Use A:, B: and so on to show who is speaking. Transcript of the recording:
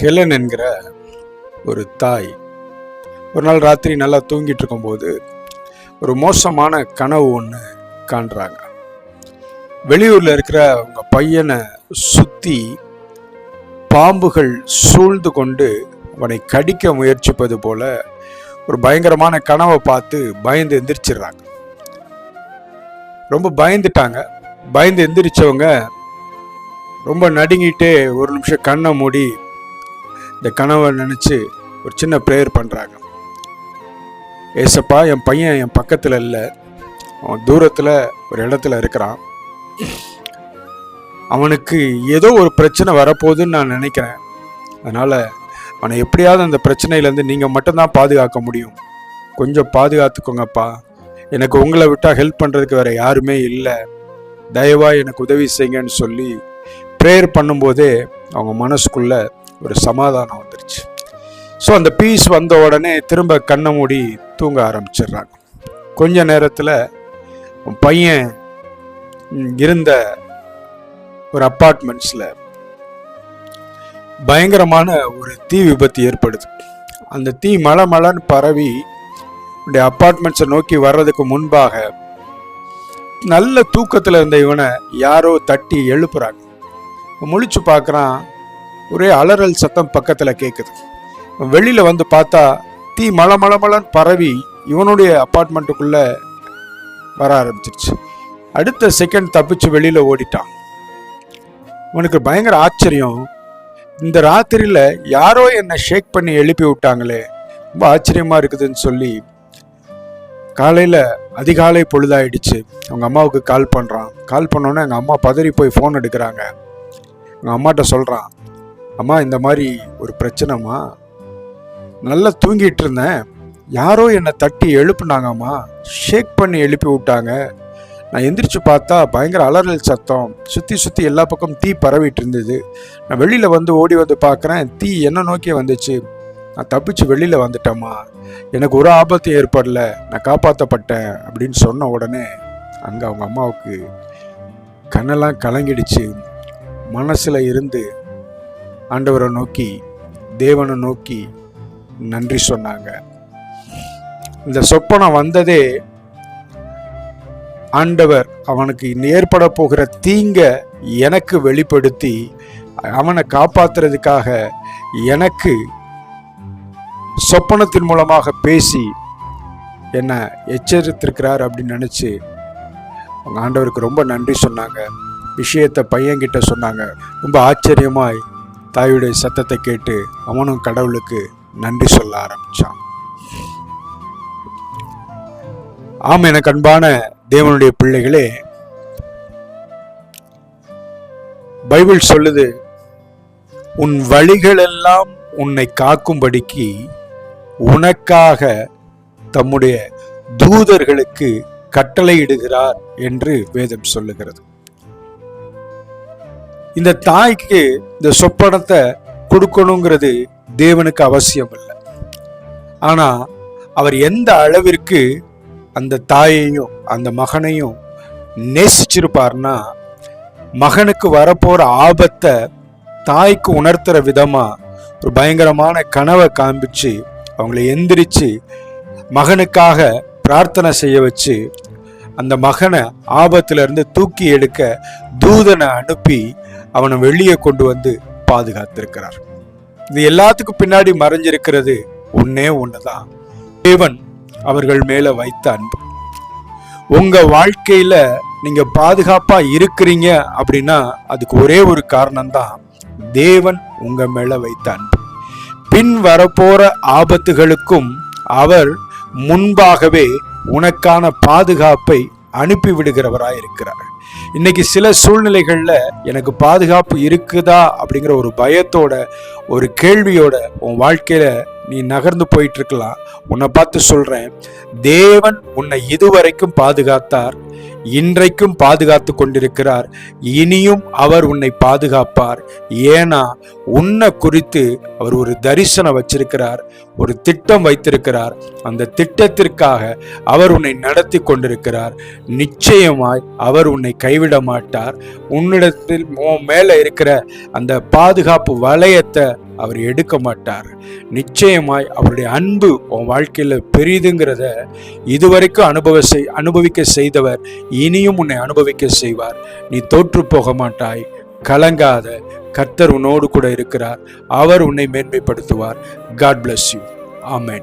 A: Helen என்கிற ஒரு தாய். ஒரு நாள் ராத்திரி நல்லா தூங்கிட்டு இருக்கும்போது ஒரு மோசமான கனவு ஒன்று காண்றாங்க. வெளியூரில் இருக்கிற அவங்க பையனை சுற்றி பாம்புகள் சூழ்ந்து கொண்டு அவனை கடிக்க முயற்சிப்பது போல ஒரு பயங்கரமான கனவை பார்த்து பயந்து எந்திரிச்சிடுறாங்க. ரொம்ப பயந்துட்டாங்க. பயந்து எந்திரிச்சவங்க ரொம்ப நடுங்கிட்டே ஒரு நிமிஷம் கண்ணை மூடி இந்த கனவை நினச்சி ஒரு சின்ன ப்ரேயர் பண்ணுறாங்க ஏசப்பா என் பையன் என் பக்கத்தில் இல்லை. அவன் தூரத்தில் ஒரு இடத்துல இருக்கிறான். அவனுக்கு ஏதோ ஒரு பிரச்சனை வரப்போகுதுன்னு நான் நினைக்கிறேன். அதனால் அவனை எப்படியாவது அந்த பிரச்சனையிலேருந்து நீங்கள் மட்டும்தான் பாதுகாக்க முடியும். கொஞ்சம் பாதுகாத்துக்கோங்கப்பா. எனக்கு உங்களை விட்டால் ஹெல்ப் பண்ணுறதுக்கு வேறு யாருமே இல்லை. தயவாக எனக்கு உதவி செய்யுங்கன்னு சொல்லி ப்ரேயர் பண்ணும்போதே அவங்க மனசுக்குள்ளே ஒரு சமாதானம் ஸோ அந்த பீஸ் வந்த உடனே திரும்ப கண்ணை மூடி தூங்க ஆரம்பிச்சிடுறாங்க. கொஞ்ச நேரத்தில் பையன் இருந்த ஒரு அப்பார்ட்மெண்ட்ஸில் பயங்கரமான ஒரு தீ விபத்து ஏற்படுது. அந்த தீ மலை மலைன்னு பரவி உடைய அப்பார்ட்மெண்ட்ஸை நோக்கி வர்றதுக்கு முன்பாக நல்ல தூக்கத்தில் இருந்த இவனை யாரோ தட்டி எழுப்புறாங்க. முழிச்சு பார்க்குறான் ஒரே அலறல் சத்தம் பக்கத்தில் கேட்குது வெளியில் வந்து பார்த்தா தீ மலை மலை பரவி இவனுடைய அப்பார்ட்மெண்ட்டுக்குள்ளே வர ஆரம்பிச்சிருச்சு. அடுத்த செகண்ட் தப்பிச்சு வெளியில் ஓடிட்டான். உனக்கு பயங்கர ஆச்சரியம். இந்த ராத்திரியில் யாரோ என்னை ஷேக் பண்ணி எழுப்பி விட்டாங்களே ரொம்ப ஆச்சரியமாக இருக்குதுன்னு சொல்லி காலையில் அதிகாலை பொழுதாயிடுச்சு. அவங்க அம்மாவுக்கு கால் பண்ணுறான் கால் பண்ணோன்னே எங்கள் அம்மா பதறி போய் ஃபோன் எடுக்கிறாங்க. எங்கள் அம்மாட்ட சொல்கிறான் அம்மா இந்த மாதிரி ஒரு பிரச்சனைம்மா நல்லா தூங்கிட்டு இருந்தேன். யாரோ என்னை தட்டி எழுப்புனாங்கம்மா. ஷேக் பண்ணி எழுப்பி விட்டாங்க. நான் எந்திரிச்சு பார்த்தா பயங்கர அலறல் சத்தம். சுற்றி சுற்றி எல்லா பக்கம் தீ பரவிட்டு இருந்தது. நான் வெளியில் வந்து ஓடி வந்து பார்க்குறேன். தீ என்ன நோக்கி வந்துச்சு. நான் தப்பிச்சு வெளியில் வந்துட்டேம்மா. எனக்கு ஒரு ஆபத்து ஏற்படல. நான் காப்பாற்றப்பட்டேன் அப்படின்னு சொன்ன உடனே அங்கே அவங்க அம்மாவுக்கு கண்ணெல்லாம் கலங்கிடுச்சு. மனசில் இருந்து ஆண்டவரை நோக்கி தேவனை நோக்கி நன்றி சொன்னாங்க. இந்த சொப்பனம் வந்ததே ஆண்டவர் அவனுக்கு ஏற்பட போகிற தீங்க எனக்கு வெளிப்படுத்தி அவனை காப்பாத்துறதுக்காக எனக்கு சொப்பனத்தின் மூலமாக பேசி என்னை எச்சரித்திருக்கிறார் அப்படின்னு நினச்சி அவங்க ஆண்டவருக்கு ரொம்ப நன்றி சொன்னாங்க. விஷயத்தை பையன்கிட்ட சொன்னாங்க. ரொம்ப ஆச்சரியமாய் தாயுடைய சத்தத்தை கேட்டு அவனும் கடவுளுக்கு நன்றி சொல்ல ஆரம்பிச்சான். ஆம் எனக்கு அன்பான தேவனுடைய பிள்ளைகளே பைபிள் சொல்லுது உன் வழிகளெல்லாம் உன்னை காக்கும்படிக்கு உனக்காக தம்முடைய தூதர்களுக்கு கட்டளையிடுகிறார் என்று வேதம் சொல்லுகிறது. இந்த தாய்க்கு இந்த சொப்பனத்தை கொடுக்கணுங்கிறது தேவனுக்கு அவசியம் இல்லை ஆனால் அவர் எந்த அளவிற்கு அந்த தாயையும் அந்த மகனையும் நேசிச்சிருப்பார்னா மகனுக்கு வரப்போகிற ஆபத்தை தாய்க்கு உணர்த்துற விதமாக ஒரு பயங்கரமான கனவை காண்பிச்சு அவங்கள எந்திரிச்சு மகனுக்காக பிரார்த்தனை செய்ய வச்சு அந்த மகனை ஆபத்திலிருந்து தூக்கி எடுக்க தூதனை அனுப்பி அவனை வெளியே கொண்டு வந்து பாதுகாத்திருக்கிறார். இது எல்லாத்துக்கும் பின்னாடி மறைஞ்சிருக்கிறது ஒன்னே ஒண்ணுதான். தேவன் அவர்கள் மேல வைத்த அன்பு. உங்க வாழ்க்கையில நீங்க பாதுகாப்பா இருக்கிறீங்க அப்படின்னா அதுக்கு ஒரே ஒரு காரணம்தான் தேவன் உங்க மேல வைத்த அன்பு. பின் வரப்போற ஆபத்துகளுக்கும் அவர் முன்பாகவே உனக்கான பாதுகாப்பை அனுப்பிவிடுகிறவராக இருக்கிறார். இன்னைக்கு சில சூழ்நிலைகளில் எனக்கு பாதுகாப்பு இருக்குதா அப்படிங்கிற ஒரு பயத்தோட ஒரு கேள்வியோட உன் வாழ்க்கையில நீ நகர்ந்து போயிட்டு இருக்கலாம். உன்னை பார்த்து சொல்றேன் தேவன் உன்னை இதுவரைக்கும் பாதுகாத்தார். இன்றைக்கும் பாதுகாத்து கொண்டிருக்கிறார். இனியும் அவர் உன்னை பாதுகாப்பார். ஏன்னா உன்னை குறித்து அவர் ஒரு தரிசனம் வச்சிருக்கிறார். ஒரு திட்டம் வைத்திருக்கிறார். அந்த திட்டத்திற்காக அவர் உன்னை நடத்தி கொண்டிருக்கிறார். நிச்சயமாய் அவர் உன்னை கைவிட மாட்டார். உன்னிடத்தில் உன் மேல இருக்கிற அந்த பாதுகாப்பு வளையத்தை அவர் எடுக்க மாட்டார். நிச்சயமாய் அவருடைய அன்பு உன் வாழ்க்கையில் பெரிதுங்கிறத இதுவரைக்கும் அனுபவ செய் அனுபவிக்க செய்தவர் இனியும் உன்னை அனுபவிக்க செய்வார். நீ தோற்று போக மாட்டாய். கலங்காத. கர்த்தர் உன்னோடு கூட இருக்கிறார். அவர் உன்னை மேன்மைப்படுத்துவார். God bless you amen